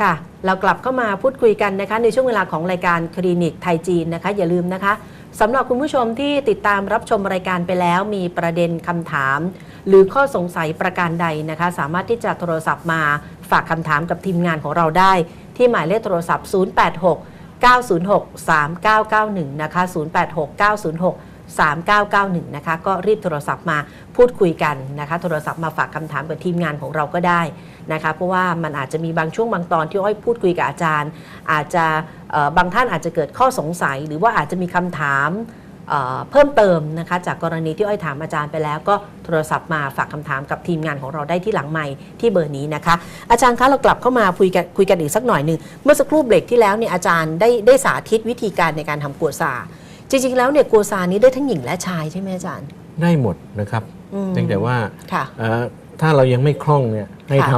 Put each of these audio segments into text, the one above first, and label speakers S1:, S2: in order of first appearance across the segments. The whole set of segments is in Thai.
S1: ค่ะ เรากลับเข้ามาพูดคุยกันนะคะ ในช่วงเวลาของรายการคลินิกไทยจีนนะคะ อย่าลืมนะคะสำหรับคุณผู้ชมที่ติดตามรับชมรายการไปแล้วมีประเด็นคำถาม หรือข้อสงสัยประการใดนะคะ สามารถที่จะโทรศัพท์มาฝากคำถามกับทีมงานของเราได้ ที่หมายเลขโทรศัพท์ 086 906 3991 นะคะ 086 906 3991 นะคะ ก็รีบโทรศัพท์มาพูดคุยกันนะคะ โทรศัพท์มาฝากคำถามกับทีมงานของเราก็ได้นะคะ เพราะว่ามันอาจจะมีบางช่วงบางตอนที่อ้อยพูดคุยกับอาจารย์ อาจจะบางท่านอาจจะเกิดข้อสงสัย หรือว่าอาจจะมีคำถามเเพิ่มเติมนะคะ จากกรณีที่อ้อยถามอาจารย์ไปแล้ว ก็โทรศัพท์มาฝากคำถามกับทีมงานของเราได้ที่หลังไมค์ที่เบอร์นี้นะคะ อาจารย์คะเรากลับเข้ามาคุยกันคุยกันอีกสักหน่อยหนึ่งเมื่อสักครู่เบรกที่แล้วเนี่ยอาจารย์ได้ได้สาธิตวิธีการในการทำกัวซา จริง ๆ แล้วเนี่ยกัวซานี้ได้ทั้งหญิงและชายใช่ไหมอาจารย์
S2: ได้หมดนะครับ
S1: อืม
S2: เพียงแต่ว่า
S1: ค่ะ
S2: เอ่อถ้าเรายังไม่คล่องเนี่ยให้
S1: ค่ะ
S2: ท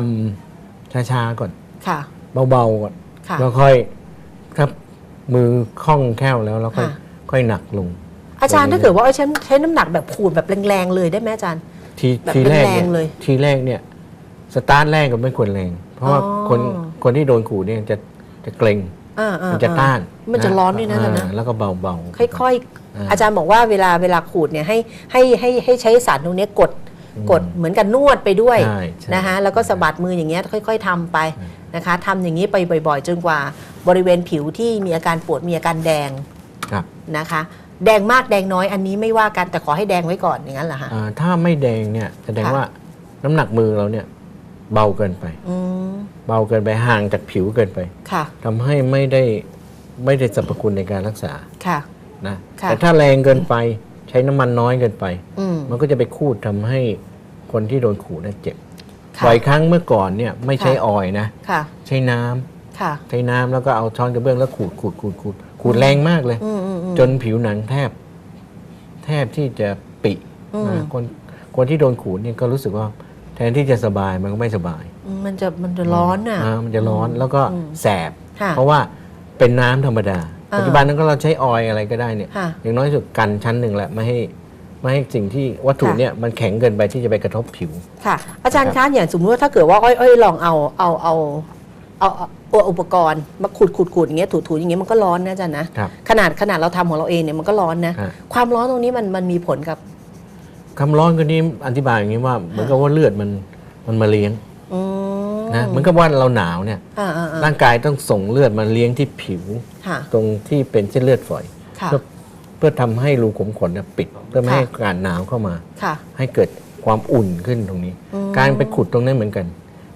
S2: ำช้าๆก่อน
S1: ค่ะ
S2: เบาๆก่อน
S1: ค่ะ
S2: แล้วค่อยครับมือคล่องแคล่วแล้วแล้วค่อย
S1: ค่ะ
S2: ค่อยหนักลง
S1: อาจารย์ถ้าเกิดว่าเอาใช้ใช้น้ำหนักแบบขูดแบบแรงๆเลยได้ไหมอาจารย์
S2: ที
S1: แบบ
S2: ทีแรก
S1: แรงๆเลย
S2: เนี่ยทีแรกเนี่ยสตาร์ทแรกก็ไม่ควรแรง เพราะว่า
S1: อ๋อ
S2: คนคนที่โดนขู่เนี่ยจะจะเกรง
S1: อ่าๆ
S2: มันจะต้าน
S1: มันจะร้อนด้วยนะอาจารย์นะ
S2: อ่าแล้วก็เบาๆ
S1: ค่อย
S2: อ่า
S1: ๆอาจารย์บอกว่าเวลาเวลาขูดเนี่ยให้ให้ให้ให้ใช้สารตรงเนี้ยกด
S2: อืม
S1: กดเหมือนกันนวดไปด้วย
S2: ใช่ใช่
S1: นะคะแล้วก็สะบัดมืออย่างเงี้ยค่อย ๆทำไปนะคะทำอย่างนี้ไปบ่อย ๆ จนกว่าบริเวณผิวที่มีอาการปวดมีอาการแดง
S2: ครับ
S1: นะคะ แดงมากแดงน้อยอันนี้ไม่ว่ากันแต่ขอให้แดงไว้ก่อนอย่างนั้นเหรอคะ
S2: อ่าถ้าไม่แดงเนี่ยแสดง
S1: ค่ะ
S2: ว่าน้ำหนักมือเราเนี่ย เบาเกินไป
S1: อืม
S2: เบาเกินไปห่างจากผิวเกินไป
S1: ค่ะ
S2: ทำให้ไม่ได้ไม่ได้สรรพคุณในการรักษา
S1: ค่ะ
S2: นะ
S1: ค่ะ
S2: แต่ถ้าแรงเกินไปใช้น้ำมันน้อยเกินไป
S1: อืม
S2: มันก็จะไปคูดทำให้คนที่โดนขู่นั้นเจ็บ
S1: ค่ะ
S2: บ่อยครั้งเมื่อก่อนเนี่ยไม่ใช้
S1: ค่ะ
S2: ออยล์นะ
S1: ค่ะ
S2: ใช้น้ำ
S1: ค่ะ
S2: ใช้น้ำแล้วก็เอาช้อนกระเบื้องแล้วขูดขูดขูดขูดขูดแรงมากเลย
S1: อืมอืมอืม
S2: จนผิวหนังแทบ แทบที่จะปิ
S1: อืม
S2: นะคนคนที่โดนขูดเนี่ยก็รู้สึกว่า แทนที่จะสบายมันก็ไม่สบาย
S1: มันจะมันจะร้อนอะา
S2: มันจะร้อนแล้วก็
S1: อืม
S2: แสบ
S1: ค่ะ
S2: เพราะว่าเป็นน้ำธรรมดา
S1: อ่า
S2: ปัจจุบันนั้นก็เราใช้ออยล์อะไรก็ได้เนี่ย
S1: ค่ะ
S2: อย่างน้อยที่สุดกันชั้นหนึ่งแหละไม่ให้ไม่ให้สิ่งที่วัตถุ
S1: ค่ะ
S2: เนี่ยมันแข็งเกินไปที่จะไปกระทบผิว
S1: ค่ะ อาจารย์
S2: ครั
S1: คะ
S2: บ
S1: อย่างสมมติว่าถ้าเกิดว่าอ้อยอ้อยลองเอาเอาเอาเอาเอาเอาอุปกรณ์มาขูดขูดขูดอย่างเงี้ยถูถูอย่างเงี้ยมันก็ร้อนนะอาจารย์นะครับขนาดขนาดเราทำของเราเองเนี่ยมันก็ร้อนนะ
S2: ฮะ
S1: ความร้อนตรงนี้มันมันมีผลกับ
S2: คำร้อนคนนี้อธิบายอย่างนี้ว่าเหมือนกับว่าเลือดมันมันมาเลี้ยง
S1: อืม
S2: นะเหมือนกับว่าเราหนาวเนี่ย
S1: อ่าอ่าอ่า
S2: ร่างกายต้องส่งเลือดมาเลี้ยงที่ผิว
S1: ค่ะ
S2: ตรงที่เป็นเส้นเลือดฝอย
S1: ค่ะ
S2: เพื่อเพื่อทำให้รูขุมขนเนี่ยปิด เพื่อไม่
S1: ค่ะ
S2: ให้อากาศหนาวเข้ามา
S1: ค่ะ
S2: ให้เกิดความอุ่นขึ้นตรงนี้
S1: อืม
S2: การไปขุดตรงนั้นเหมือนกัน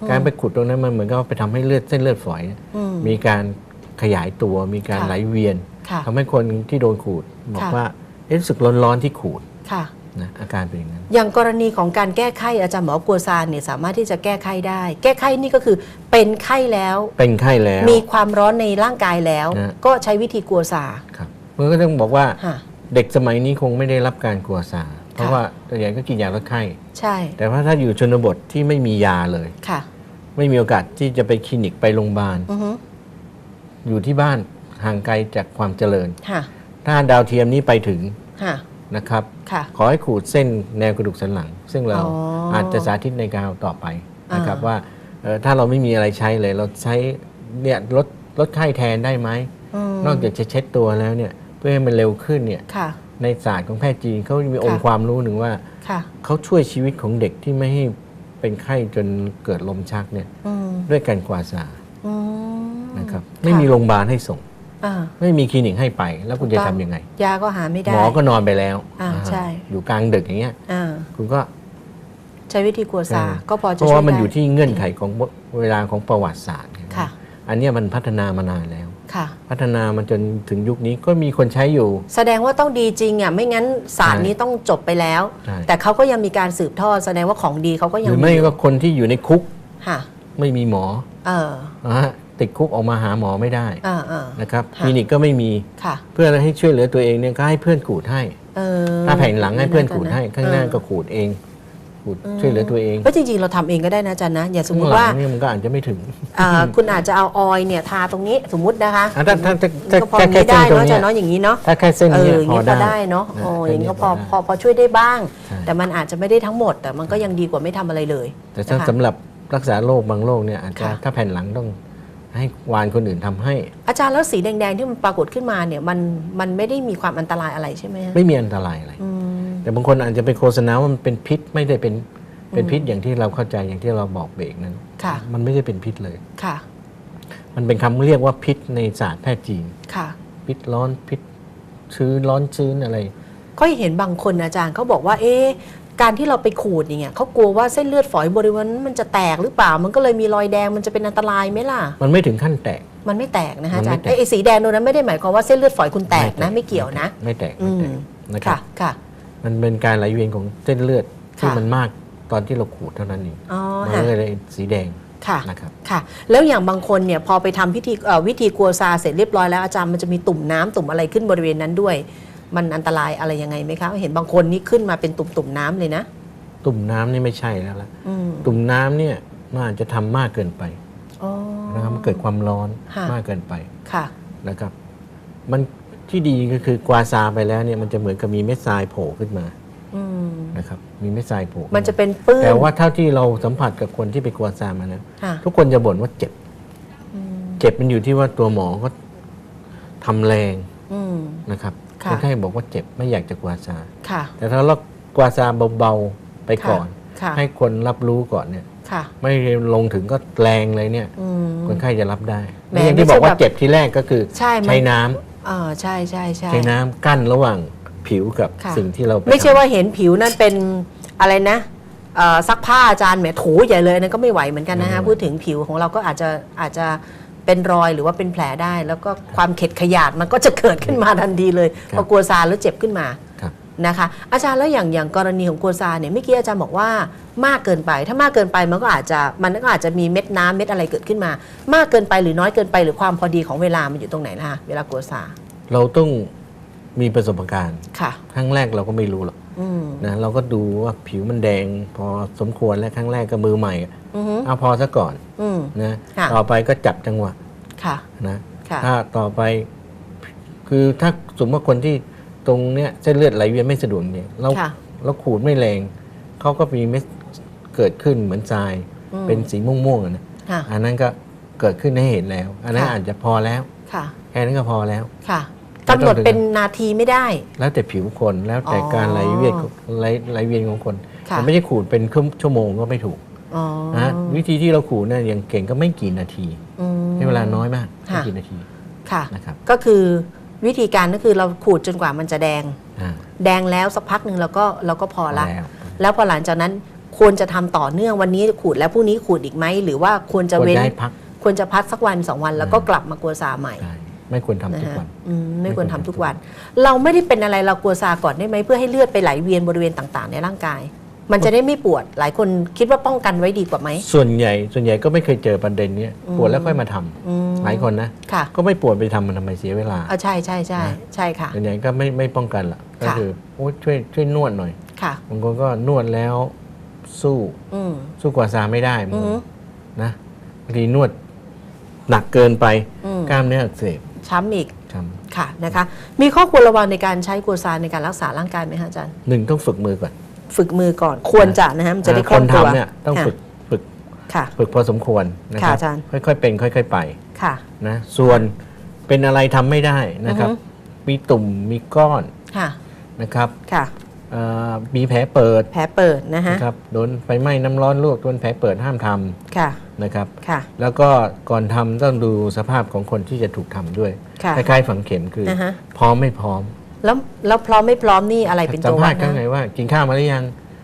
S2: การไปขุดตรงนั้นมันเหมือนกับว่าไปทำให้เลือดเส้นเลือดฝอยเนี่ย
S1: อืม
S2: มีการขยายตัวมีการ
S1: ค่ะ
S2: ไหลเวียน
S1: ค่ะ
S2: ทำให้คนที่โดนขูดบอก
S1: ค่ะ
S2: ว่าเอ๊ะรู้สึกร้อนๆที่ขูด
S1: ค่ะ
S2: นะอาการเป็นอย่างนั้น
S1: อย่างกรณีของการแก้ไข้อาจารย์หมอกัวซานเนี่ยสามารถที่จะแก้ไข้ได้ แก้ไข้นี่ก็คือเป็นไข้แล้ว
S2: เป็นไข้แล้ว
S1: มีความร้อนในร่างกายแล้ว
S2: นะ
S1: ก็ใช้วิธีกัวซา
S2: ครับมันก็ต้องบอกว่า
S1: ค่ะ
S2: เด็กสมัยนี้คงไม่ได้รับการกลัวซาเพราะ
S1: ค่ะ
S2: ว่าตัวใหญ่ก็กินยาลดไข้
S1: ใช่
S2: แต่ว่าถ้าอยู่ชนบทที่ไม่มียาเลย
S1: ค่ะ
S2: ไม่มีโอกาสที่จะไปคลินิกไปโรงพยาบาล
S1: อือฮึ
S2: อยู่ที่บ้านห่างไกลจากความเจริญ
S1: ค่ะ
S2: ถ้าดาวเทียมนี้ไปถึง
S1: ค่ะ
S2: นะครับ
S1: ค่ะ
S2: ขอให้ขูดเส้นแนวกระดูกสันหลัง ซึ่งเรา
S1: อ๋ออ
S2: อาจจะสาธิตในการต่อไปนะครับ
S1: อ่า
S2: ว่าเอ่อถ้าเราไม่มีอะไรใช้เลย เราใช้เนี่ยลดลดไข้แทนได้ไหม
S1: ม
S2: นอกจากจะเช็ดตัวแล้วเนี่ยเพื่อให้มันเร็วขึ้นเนี่ย
S1: ค่ะ
S2: ในศาสตร์ของแพทย์จีนเขามีองค์
S1: ค่ะ
S2: ความรู้หนึ่งว่า
S1: ค่ะ
S2: เขาช่วยชีวิตของเด็กที่ไม่ให้เป็นไข้จนเกิดลมชักเนี่ย
S1: อืม
S2: ด้วยการกวาดสา
S1: อืม
S2: นะครับไม่มีโรงพยาบาลให้ส่ง
S1: อ่า
S2: ไม่มีคลินิกให้ไปแล้วคุณจะ
S1: ถูกต้
S2: ทำ
S1: อง
S2: ยังไง
S1: ยาก็หาไม่ได้
S2: หมอก็นอนไปแล้ว
S1: อ่า
S2: อ่า
S1: ใช่
S2: อยู่กลางดึกอย่างเงี้ย
S1: อ่า
S2: คุณก็
S1: ใช้วิธีกัวซา
S2: เออ
S1: ก็พอ
S2: เพ
S1: จะ
S2: ราะ
S1: ช่วย
S2: ว่ามัน
S1: ได้
S2: อยู่ที่เงื่อนไขของเวลาของประวัติศาสตร์
S1: ค่ะ
S2: อันเนี้ยมันพัฒนามานานแล้ว
S1: ค่ะ
S2: พัฒนามันจนถึงยุคนี้ก็มีคนใช้อยู่
S1: แสดงว่าต้องดีจริงอะไม่งั้นศาสตร์
S2: ใช่
S1: นี้ต้องจบไปแล้ว
S2: ใช่
S1: แต่เขาก็ยังมีการสืบทอดแสดงว่าของดีเขาก็
S2: ห
S1: ยัง
S2: รือไม่ก็คนที่อยู่ในคุก
S1: ค่ะ
S2: ไม่มีหมอ
S1: เออ
S2: นะฮะ ติดคุกออกมาหาหมอไม่ได้
S1: อ่าอ่า
S2: นะครับ
S1: ค่ะ
S2: คลินิกก็ไม่มี
S1: ค่ะ
S2: เพื่อให้ช่วยเหลือตัวเองเนี่ยก็ให้เพื่อนขูดให้
S1: เออ
S2: ถ้าแผ่นหลังให้เพื่อนขูดให้ะข้างหน้า
S1: เออ
S2: ก็ขูดเองขูดช่วยเหลือตัวเอง
S1: ก็จริงๆ เราทำเองก็ได้นะอาจารย์นะ อย่าสมมุติ
S2: ข้งหลั
S1: ว่า
S2: งเนี่ยมันก็อาจจะไม่ถึง
S1: อ่าคุณอาจจะเอาออยล์เนี่ยทาตรงนี้สมมุตินะคะ
S2: อะถ้าถ้าถ้าถ้า
S1: ก็พอ
S2: ถ้า
S1: นี้
S2: แค่เส้
S1: ได้
S2: นตรง
S1: เนาะอา
S2: เนี้
S1: จายรย์เนาะอย่างนี้เนาะ
S2: ถ้าแค่เส้น
S1: เอ
S2: นี้
S1: ออย่าง
S2: พอ
S1: นี้พอ
S2: ได้
S1: ได้เนาะ
S2: นะ
S1: โอ้อ
S2: แค่
S1: ย่างนี้
S2: นี้
S1: ก็พอ
S2: ได้
S1: พอพอช่วยได้บ้าง
S2: ใช่
S1: แต่มันอาจจะไม่ได้ทั้งหมด แต่มันก็ยังดีกว่าไม่ทำอะไรเลย
S2: แต่ถ้า
S1: นะคะ
S2: สำหรับรักษาโรคบางโรคเนี่ยอาจจะ
S1: ค่ะ
S2: ถ้าแผ่นหลังต้อง ให้วานคนอื่นทำให้
S1: อาจารย์แล้วสีแดงๆที่มันปรากฏขึ้นมาเนี่ยมันมันไม่ได้มีความอันตรายอะไรใช่ไหมฮะ
S2: ไม่มีอันตรายอะไร
S1: อืม
S2: แต่บางคนอาจจะไปโฆษณาว่ามันเป็นพิษไม่ได้เป็นเป็นพิษอย่างที่เราเข้าใจอย่างที่เราบอกเบรกนั้น
S1: ค่ะ
S2: มันไม่ได้เป็นพิษเลย
S1: ค่ะ
S2: มันเป็นคำเรียกว่าพิษในศาสตร์แพทย์จีน
S1: ค่ะ
S2: พิษร้อนพิษชื้นร้อนชื้นอะไร
S1: ก็เห็นบางคนอาจารย์เขาบอกว่า เอ๊ะ การที่เราไปขูดอย่างเงี้ยเขากลัวว่าเส้นเลือดฝอยบริเวณนั้นมันจะแตกหรือเปล่า มันก็เลยมีรอยแดงมันจะเป็นอันตรายไหมล่ะ
S2: มันไม่ถึงขั้นแตก
S1: มันไม่แตกนะคะอาจารย์
S2: มันไม่แตก
S1: ไอ้ไอ้สีแดงตรงนั้นไม่ได้หมายความว่าเส้นเลือดฝอยคุณแตกนะไม่เกี่ยวนะ
S2: ไม่แตก
S1: อื
S2: ไม่แต
S1: ม
S2: กนะครับ
S1: ค่ะค่ะ
S2: มันเป็นการไหลเวียนของเส้นเลือดที่
S1: ค่ะ
S2: มันมากตอนที่เราขูดเท่านั้นเอง
S1: อ๋อ
S2: มัน
S1: ค่ะ
S2: ก็เลยสีแดง
S1: ค่ะ
S2: นะครับ
S1: ค่ะ แล้วอย่างบางคนเนี่ยพอไปทำพิธีเอ่อวิธีกัวซาเสร็จเรียบร้อยแล้วอาจารย์มันจะมีตุ่มน้ำตุ่มอะไรขึ้นบริเวณนั้นด้วย มันอันตรายอะไรยังไงไหมคะเห็นบางคนนี่ขึ้นมาเป็นตุ่มตุ่มๆน้ำเลยนะ
S2: ตุ่มน้ำนี่ไม่ใช่แล้วละ
S1: อืม
S2: ตุ่มน้ำเนี่ยมันอาจจะทำมากเกินไป
S1: อ๋อ
S2: นะครับมันเกิดความร้อน
S1: ค่ะ
S2: มากเกินไป
S1: ค่ะ
S2: นะครับ มันที่ดีก็คือกวาซาไปแล้วเนี่ยมันจะเหมือนกับมีเม็ดทรายโผล่ขึ้นมา
S1: อืม
S2: นะครับมีเม็ดทรายโผล่
S1: มันจะเป็นปื้น
S2: แต่ว่าเท่าที่เราสัมผัสกับคนที่ไปกวาซามานะ
S1: ค่ะ
S2: ทุกคนจะบ่นว่าเจ็บ
S1: อืม
S2: เจ็บมันอยู่ที่ว่าตัวหมอก็ทำแรง
S1: อืม
S2: นะครับ
S1: ค่ะ
S2: ไม่ใช่บอกว่าเจ็บไม่อยากจะกวาซา
S1: ค่ะ
S2: แต่ถ้าเรากวาซาเบาๆไปก่อน
S1: ค่ะ
S2: ให้คนรับรู้ก่อนเนี่ย
S1: ค่ะ
S2: ไม่ลงถึงก็แรงเลยเนี่ย
S1: อืม
S2: คนไข้จะรับได้
S1: แหม
S2: และอย่างที่
S1: ไม่
S2: บ
S1: ใช่
S2: อกว่า
S1: แบบ
S2: เจ็บที่แรกก็คือ
S1: ใช่มัน
S2: ใช้น้ำ
S1: อ่าใช่ใช่ใช่
S2: ใช้น้ำกั้นระหว่างผิวกับ
S1: ค่ะ
S2: สิ่งที่เราป
S1: ไม่ใช่
S2: ทำ
S1: ว่าเห็นผิวนั่นเป็นอะไรนะเอ่อซักผ้าอาจารย์แหมถูใหญ่เลยนั่นก็ไม่ไหวเหมือนกันนะฮะ
S2: ไม่ไหว
S1: พูดถึงผิวของเราก็อาจจะอาจจะ เป็นรอยหรือว่าเป็นแผลได้ แล้วก็ความเข็ดขยาดมันก็จะเกิดขึ้นมาทันทีเลยพอกลัวซาแล้วเจ็บขึ้นมา
S2: ครับ
S1: นะคะ อาจารย์แล้วอย่างอย่างกรณีของกัวซาเนี่ยเมื่อกี้อาจารย์บอกว่ามากเกินไป ถ้ามากเกินไปมันก็อาจจะมันก็อาจจะมีเม็ดน้ำเม็ดอะไรเกิดขึ้นมา มากเกินไปหรือน้อยเกินไปหรือความพอดีของเวลามันอยู่ตรงไหนนะคะเวลากัวซา
S2: เราต้องมีประสบการณ์
S1: ค่ะ
S2: ครั้งแรกเราก็ไม่รู้หรอก
S1: อืม
S2: นะเราก็ดูว่าผิวมันแดง พอสมควรแล้วครั้งแรกก็มือใหม่
S1: อือฮึ
S2: เอาพอซะก่อน
S1: อืม
S2: นะ
S1: ค่ะ
S2: ต่อไปก็จับจังหวะ
S1: ค่ะ
S2: นะ
S1: ค่ะ
S2: ถ้าต่อไป คือถ้าสมมติว่าคนที่ตรงเนี้ยเส้นเลือดไหลเวียนไม่สะดวกเนี่ยเรา
S1: ค่ะ
S2: เราขูดไม่แรงเขาก็มีเม็ดเกิดขึ้นเหมือนทราย
S1: อืม
S2: เป็นสีม่วงๆอะนะ
S1: ค่ะ
S2: อันนั้นก็เกิดขึ้นให้เห็นแล้ว อันนั้น
S1: ค่ะ
S2: อาจจะพอแล้ว
S1: ค่ะ
S2: แค่นั้นก็พอแล้ว
S1: ค่ะ
S2: ไม่ต้อง
S1: กำหนดเป็นนาทีไม่ได้
S2: แล้วแต่ผิวคนแล้วแต่การ
S1: อ๋อ
S2: ไหลเวียนของไหลไหลเวียนของคน
S1: ค่ะ
S2: แต่ไม่ใช่ขูดเป็นชั่วโมงก็ไม่ถูก
S1: อ๋อ
S2: นะวิธีที่เราขูดเนี่ยอย่างเก่งก็ไม่กี่นาที
S1: อืม
S2: ใช้เวลาน้อยมาก
S1: ค่ะ
S2: ไม่กี่นาที
S1: ค่ะ
S2: นะครับ
S1: ก็คือวิธีการก็คือเราขูดจนกว่ามันจะแดง
S2: อ่า
S1: แดงแล้วสักพักหนึ่งเราก็เราก็พอละ
S2: แล้ว
S1: แล้วพอหลังจากนั้นควรจะทำต่อเนื่องวันนี้ขูดแล้วพรุ่งนี้ขูดอีกไหมหรือว่าควรจะ
S2: ควร
S1: เว้น
S2: จะให้พัก
S1: ควรจะพักสักวันสองวันแล้วก็กลับมากัวซาใหม่
S2: ได้ไม่ควรทำ
S1: นะ
S2: ทุก
S1: ฮะ
S2: วัน
S1: อืมไม่ควร
S2: ไม่ควร
S1: ทำ
S2: ทำ
S1: ทุกวัน เราไม่ได้เป็นอะไรเรากัวซาก่อนได้ไหมเพื่อให้เลือดไปไหลเวียนบริเวณต่างๆ ในร่างกาย มันจะได้ไม่ปวด หลายคนคิดว่าป้องกันไว้ดีกว่าไหม
S2: ส่วนใหญ่ ส่วนใหญ่ก็ไม่เคยเจอประเด็นเนี้ย
S1: อืม
S2: ปวดแล้วค่อยมาทำ
S1: อืม
S2: หลายคนนะ
S1: ค่ะ
S2: ก็ไม่ปวดไปทำมันทำไมเสียเวลา
S1: อ่าใช่ใช่ใช่
S2: นะ
S1: ใช่ค่ะ
S2: ส่วนใหญ่ก็ไม่ไม่ป้องกันละก็
S1: ค่ะ
S2: คือโอ้ช่วยช่วยนวดหน่อย
S1: ค่ะ
S2: บางคนก็นวดแล้วสู้
S1: อืม
S2: สู้กว่าซาไม่ได้บาง
S1: อื
S2: ค
S1: อนฮึ
S2: นะบางทีนวดหนักเกินไป
S1: อืม
S2: กล้ามเนื้ออักเสบ
S1: ช้ำอีก
S2: ช้
S1: ค่ะนะคะ มีข้อควรระวังในการใช้กัวซาในการรักษาร่างกายไหมคะอาจารย์ำ
S2: หนึ่งต้องฝึกมือก่อน
S1: ฝึกมือก่อนควรจะนะฮะมันจะได้ค
S2: ค
S1: ล่อนงตัว
S2: ทำเนี่ยต้อง
S1: ค่ะ
S2: ฝึกฝึก
S1: ค่ะ
S2: ฝึกพอสมควรนะค
S1: ค่ะ
S2: รับ
S1: อาจารย์
S2: ค่อยๆเป็น ค่อย ๆไป
S1: ค่ะ
S2: นะส่วนเป็นอะไรทำไม่ได้นะครับ
S1: อือฮึ
S2: มีตุ่มมีก้อน
S1: ค่ะ
S2: นะครับ
S1: ค่ะ
S2: เอ่อ มีแผลเปิด
S1: แผลเปิดนะฮะ
S2: นะครับโดนไฟไหม้น้ำร้อนลวกโดนแผลเปิดห้ามทำ
S1: ค่ะ
S2: นะครับ
S1: ค่ะ
S2: แล้วก็ก่อนทำต้องดูสภาพของคนที่จะถูกทำด้วย
S1: ค่ะ
S2: คล้ายๆฝังเข็มคืออ
S1: นะฮะ
S2: พร้อมไม่พร้อม
S1: แล้วแล้วพร้อมไม่พร้อมนี่อะไรเป็น
S2: สั
S1: ตั
S2: ม
S1: ว
S2: ภา
S1: วั
S2: ษ
S1: ด
S2: ณ์กัน
S1: นะ
S2: ไงว่า กินข้าวมาหรือยัง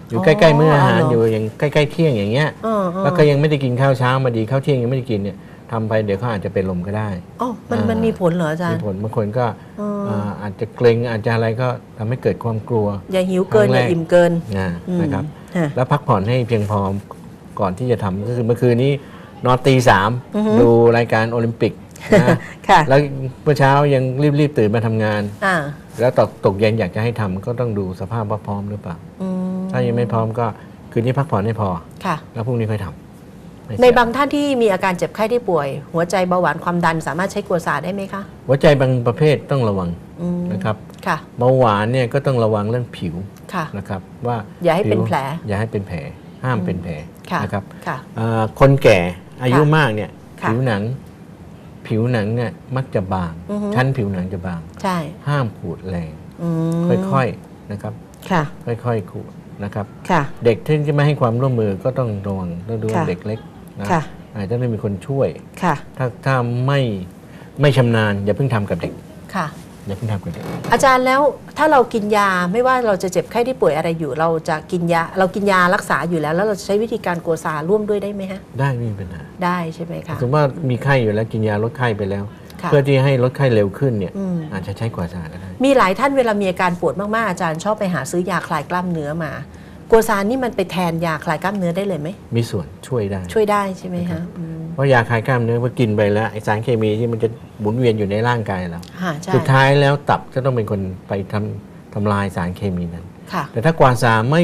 S2: อยู่
S1: อ๋อ
S2: ใกล้ๆมื้ออาหาร
S1: เหรอ
S2: อยู่อย่างใกล้ๆเที่ยงอย่างเงี้ย
S1: เออเออ
S2: แล้วก็ยังไม่ได้กินข้าวเช้ามาดีข้าวเที่ยงยังไม่ได้กินเนี่ย ทำไปเดี๋ยวเขาอาจจะเป็นลมก็ได้
S1: อ๋อมัน
S2: อ่ามั
S1: มันมีผลเหรออาจาร
S2: มี
S1: ย์
S2: ผลบางคนก็
S1: อ๋ออ่า
S2: อาจจะเกรงอาจจะอะไรก็ทำให้เกิดความกลัว
S1: อย่าหิวเกิน
S2: ครั้ง
S1: อ
S2: แรก
S1: ย่าอิ่มเกิน
S2: นะ
S1: อืม
S2: นะครับ
S1: ฮะ
S2: แล้วพักผ่อนให้เพียงพอก่อนที่จะทำก็คือเมื่อคืนนี้นอนตีสาม
S1: อือฮึ
S2: ดูรายการโอลิมปิกนะ
S1: ค่ะ
S2: แล้วเมื่อเช้ายังรีบๆตื่นมาทำงาน
S1: อ่า
S2: แล้วตกตกเย็นอยากจะให้ทำก็ต้องดูสภาพว่าพร้อมหรือเปล่า
S1: อืม
S2: ถ้ายังไม่พร้อมก็คืนนี้พักผ่อนให้พอ
S1: ค่ะ
S2: แล้วพรุ่งนี้ค่อยทำไม่เสีย
S1: ในบางท่านที่มีอาการเจ็บไข้ได้ป่วย หัวใจเบาหวานความดันสามารถใช้กัวซาได้ไหมคะ
S2: หัวใจบางประเภทต้องระวัง
S1: อืม
S2: นะครับ
S1: ค่ะ
S2: เบาหวานเนี่ยก็ต้องระวังเรื่องผิว
S1: ค่ะ
S2: นะครับ ว่า
S1: อย่าให้เป็น
S2: ผิว
S1: แผล
S2: อย่าให้เป็นแผล ห้ามเป็นแผล
S1: ค่ะ
S2: นะครับ
S1: ค่ะ
S2: อ่าคนแก่อายุ
S1: ค่ะ
S2: มากเนี่ย
S1: ค่ะ
S2: ผิวหนัง ผิวหนังเนี่ยมักจะบาง
S1: อือฮึ
S2: ชั้นผิวหนังจะบาง
S1: ใช่
S2: ห้ามขูดแรง
S1: อืม
S2: ค่อยๆนะครับ
S1: ค่ะ
S2: ค่อยๆขูดนะครับ
S1: ค่ะ
S2: เด็กที่จะไม่ให้ความร่วมมือก็ต้องระวังต้องดูว่า
S1: ค่ะ
S2: เด็กเล็ก นะ
S1: ค่ะ
S2: อาจจะไม่มีคนช่วย
S1: ค่ะ
S2: ถ้าถ้าไม่ไม่ชำนาญอย่าเพิ่งทำกับเด็ก
S1: ค่ะ
S2: อย่าเพิ่งทำกับเด็ก
S1: อาจารย์แล้วถ้าเรากินยาไม่ว่าเราจะเจ็บไข้ที่ป่วยอะไรอยู่ เราจะกินยาเรากินยารักษาอยู่แล้ว แล้วเราจะใช้วิธีการกัวซาร่วมด้วยได้ไหมฮะ
S2: ได้ไม่มีปัญหา
S1: ได้ใช่ไหมคะ
S2: สมมติว่ามีไข้อยู่แล้วกินยาลดไข้ไปแล้ว
S1: ค่ะ
S2: เพื่อที่ให้ลดไข้เร็วขึ้นเนี่ย
S1: อืม
S2: อาจจะใช้กว่าสาก็ได้
S1: มีหลายท่านเวลามีอาการปวดมาก ๆ อาจารย์ชอบไปหาซื้อยาคลายกล้ามเนื้อมา กัวซานี่มันไปแทนยาคลายกล้ามเนื้อได้เลยไหม
S2: มีส่วนช่วยได้
S1: ช่วยได้ใช่ไหมฮะอืม
S2: เพราะยาคลายกล้ามเนื้อพอกินไปแล้วไอสารเคมีที่มันจะหมุนเวียนอยู่ในร่างกายเรา
S1: ค่ะใช่
S2: สุดท้ายแล้วตับจะต้องเป็นคนไปทำทำลายสารเคมีนั้น
S1: ค่ะ
S2: แต่ถ้ากวาซาไม่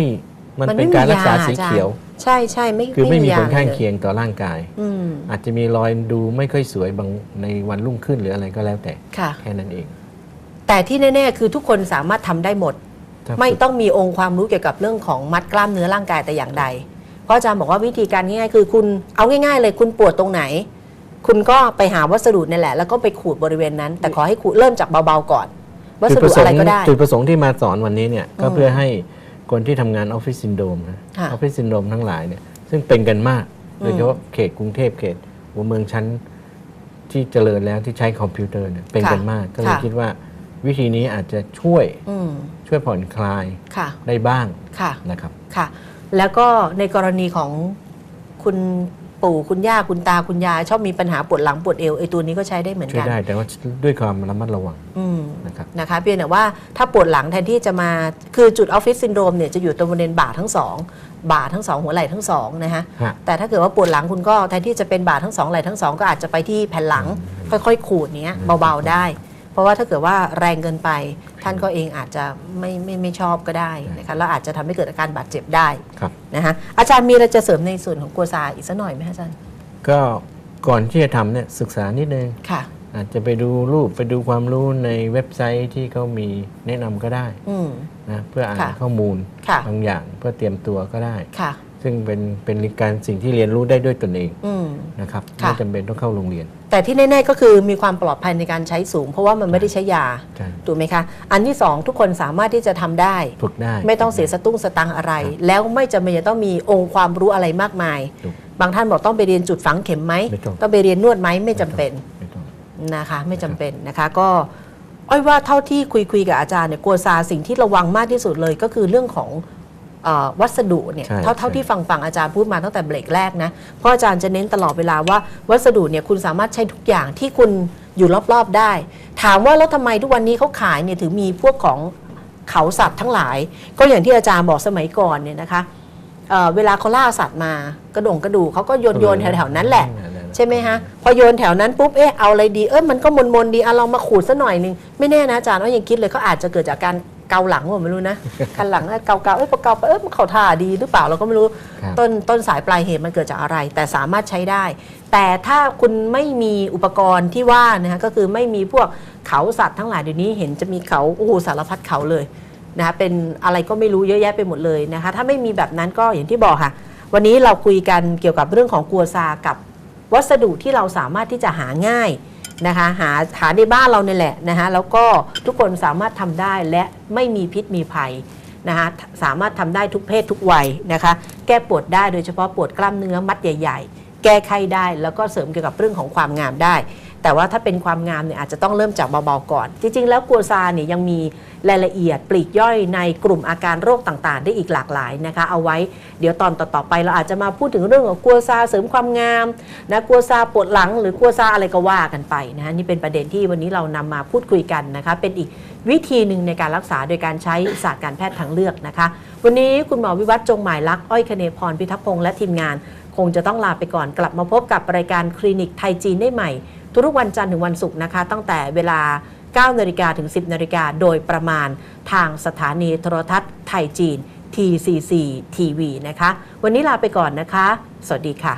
S2: มัน
S1: มัน
S2: เป็
S1: ไม่
S2: น
S1: มี
S2: การรักษายาสี
S1: อาจารย์
S2: เขียว
S1: ใช่ใช่ไม่
S2: คือไม่มี
S1: ย
S2: ผลข้าง
S1: ล
S2: เคียงต่อร่างกาย
S1: อืม
S2: อาจจะมีรอยดูไม่ค่อยสวยบางในวันรุ่งขึ้นหรืออะไรก็แล้วแต่
S1: ค่ะ
S2: แค่นั้นเอง
S1: แต่ที่แน่ ๆ คือทุกคนสามารถทำได้หมด
S2: ถ้า
S1: ไม่
S2: ฝึก
S1: ต้องมีองค์ความรู้เกี่ยวกับเรื่องของมัดกล้ามเนื้อร่างกายแต่อย่างใด เพราะอาจารย์บอกว่าวิธีการง่ายๆคือคุณเอาง่าย ๆ เลยคุณปวดตรงไหน คุณก็ไปหาวัสดุนี่แหละ แล้วก็ไปขูดบริเวณนั้น แต่ขอให้ขูดเริ่มจากเบาๆก่อน วัส
S2: จุดป
S1: ดุ
S2: ระส
S1: อะ
S2: ง
S1: ไร
S2: ค์
S1: ก็ได้
S2: จุดประสงค์ที่มาสอนวันนี้เนี่ยก็
S1: อืม
S2: เพื่อให้คนที่ทำงานออฟฟิศซินโดรมนะ
S1: ค่ะ
S2: ออฟฟิศซินโดรมทั้งหลายเนี่ยซึ่งเป็นกันมาก
S1: อืม
S2: โดยเฉพาะเขตกรุงเทพเขตหัวเมืองชั้นที่เจริญแล้วที่ใช้คอมพิวเตอร์เนี่ยเป็นกันมากก็เลยคิดว่า วิธีนี้อาจจะช่วย
S1: อืม
S2: ช่วยผ่อนคลาย
S1: ค่ะ
S2: ได้บ้าง
S1: ค่ะ
S2: นะครับ
S1: ค่ะ แล้วก็ในกรณีของคุณปู่คุณย่าคุณตาคุณยายชอบมีปัญหาปวดหลังปวดเอวไอ้ตัวนี้ก็ใช้ได้เหมือน
S2: ช่วย
S1: กัน
S2: ได้แต่ว่าด้วยความระมัดระวัง
S1: อืม
S2: นะครับ
S1: นะคะเพียงแต่ว่าถ้าปวดหลังแทนที่จะมาคือจุดออฟฟิศซินโดรมเนี่ยจะอยู่ตรงบริเวณบ่าทั้งสองบ่าทั้งสองหัวไหล่ทั้งสองนะฮะ
S2: ฮะ
S1: แต่ถ้าเกิดว่าปวดหลังคุณก็แทนที่จะเป็นบ่าทั้งสองไหล่ทั้งสองก็อาจจะไปที่แผ่นหลัง ค่อยๆ ขูดเนี้ยเบาๆได้เพ ราะว่าถ้าเกิดว่าแรงเกินไปท่านก็เองอาจจะไม่ไม่ไม่ชอบก็ได้นะคะแล้วอาจจะทำให้เกิดอาการบาดเจ็บได้
S2: ครับ
S1: นะคะอาจารย์มีอะไรจะเสริมในส่วนของกัวซาอีกสักหน่อยไหมคะอาจารย์
S2: ก็ก่อนที่จะทำเนี่ยศึกษานิดนึง
S1: ค่ะ
S2: อาจจะไปดูรูปไปดูความรู้ในเว็บไซต์ที่เขามีแนะนำก็ได้
S1: อืม
S2: นะเพื่ออ่าน
S1: ค่ะ
S2: ข้อมูล
S1: ค่ะ
S2: บางอย่างเพื่อเตรียมตัวก็ได้
S1: ค่ะ
S2: ซึ่งเป็นเป็นการสิ่งที่เรียนรู้ได้ด้วยตนเอง
S1: อืม
S2: นะครับ
S1: ค่ะ
S2: ไม่จำเป็นต้องเข้าโรงเรียน
S1: แต่ที่แน่ๆก็คือมีความปลอดภัยในการใช้สูง เพราะว่ามันไม่ได้ใช้ยา
S2: ใช่
S1: ถูกไหมคะ อันที่สองทุกคนสามารถที่จะทำได้
S2: ฝึกได้
S1: ไม่ต้องเสียสตุ้งสตังค์อะไร แล้วไม่จำเป็นจะต้องมีองค์ความรู้อะไรมากมาย
S2: ถูก
S1: บางท่านบอกต้องไปเรียนจุดฝังเข็มไหม
S2: ไม่ต้อง
S1: ต้องไปเรียนนวดไหมไม่จำเป็น
S2: ไม่ต้อง
S1: นะคะไม่จำเป็นนะคะก็อ้อยว่าเท่าที่คุยคุยกับอาจารย์เนี่ยกัวซาสิ่งที่ระวังมากที่สุดเลยก็คือเรื่องของเออ วัสดุเนี่ย
S2: ใช่
S1: เท่าเท่า
S2: ใช่
S1: ที่ฟังฟังอาจารย์พูดมาตั้งแต่เบรกแรกนะเพราะอาจารย์จะเน้นตลอดเวลาว่าวัสดุเนี่ยคุณสามารถใช้ทุกอย่างที่คุณอยู่รอบๆได้ ถามว่าแล้วทำไมทุกวันนี้เขาขายเนี่ยถึงมีพวกของเขาสัตว์ทั้งหลาย ก็อย่างที่อาจารย์บอกสมัยก่อนเนี่ยนะคะเอ่อเวลาเขาล่าสัตว์มากระดงกระดูกเขาก็โยนโยนแถวๆนั้นแหละ ใช่ไหมฮะ พอโยนแถวนั้นปุ๊บ เอ๊ะ เอาอะไรดี เอ้ยมันก็มนมนๆดี เอาเรามาขูดซะหน่อยหนึง ไม่แน่นะอาจารย์ว่ายังคิดเลยเขาอาจจะเกิดจากการ เกาหลังว่าไม่รู้นะคันหลังเอ้ยเกาเกาๆเอ้ยพอเกาไปเอ้ยมันเข่าท่าดีหรือเปล่าเราก็ไม่รู้
S2: ครับ
S1: ต้นต้นสายปลายเหตุมันเกิดจากอะไร แต่สามารถใช้ได้ แต่ถ้าคุณไม่มีอุปกรณ์ที่ว่านะฮะก็คือไม่มีพวกเขาสัตว์ทั้งหลายเดี๋ยวนี้เห็นจะมีเขาโอ้โหสารพัดเขาเลยนะคะเป็นอะไรก็ไม่รู้เยอะแยะไปหมดเลยนะคะถ้าไม่มีแบบนั้นก็อย่างที่บอกค่ะ วันนี้เราคุยกันเกี่ยวกับเรื่องของกัวซากับวัสดุที่เราสามารถที่จะหาง่าย นะคะหาหาในบ้านเราเนี่ยแหละนะคะแล้วก็ทุกคนสามารถทำได้และไม่มีพิษมีภัยนะคะสามารถทำได้ทุกเพศทุกวัยนะคะแก้ปวดได้โดยเฉพาะปวดกล้ามเนื้อมัดใหญ่ ๆ แก้ไข้ได้แล้วก็เสริมเกี่ยวกับเรื่องของความงามได้ แต่ว่าถ้าเป็นความงามเนี่ยอาจจะต้องเริ่มจากเบาๆก่อน จริง ๆ แล้วกัวซาเนี่ยยังมีรายละเอียดปลีกย่อยในกลุ่มอาการโรคต่างๆ ได้อีกหลากหลายนะคะเอาไว้เดี๋ยวตอนต่อๆไปเราอาจจะมาพูดถึงเรื่องของกัวซาเสริมความงามนะกัวซาปวดหลัง หรือกัวซาอะไรก็ว่ากันไปนะคะนี่เป็นประเด็นที่วันนี้เรานำมาพูดคุยกันนะคะเป็นอีกวิธีหนึ่งในการรักษาโดยการใช้ศาสตร์การแพทย์ทางเลือกนะคะ วันนี้คุณหมอวิวัฒน์จงหมายลักษ์อ้อยคเนพรพิทักษ์พงษ์และทีมงาน คงจะต้องลาไปก่อนกลับมาพบกับรายการคลินิกไทยจีนได้ใหม่ ทุกวันจันทร์ถึงวันศุกร์นะคะ ตั้งแต่เวลา 9 นาฬิกาถึง 10 นาฬิกาโดยประมาณทางสถานีโทรทัศน์ไทยจีน TCC TV นะคะ วันนี้ลาไปก่อนนะคะ สวัสดีค่ะ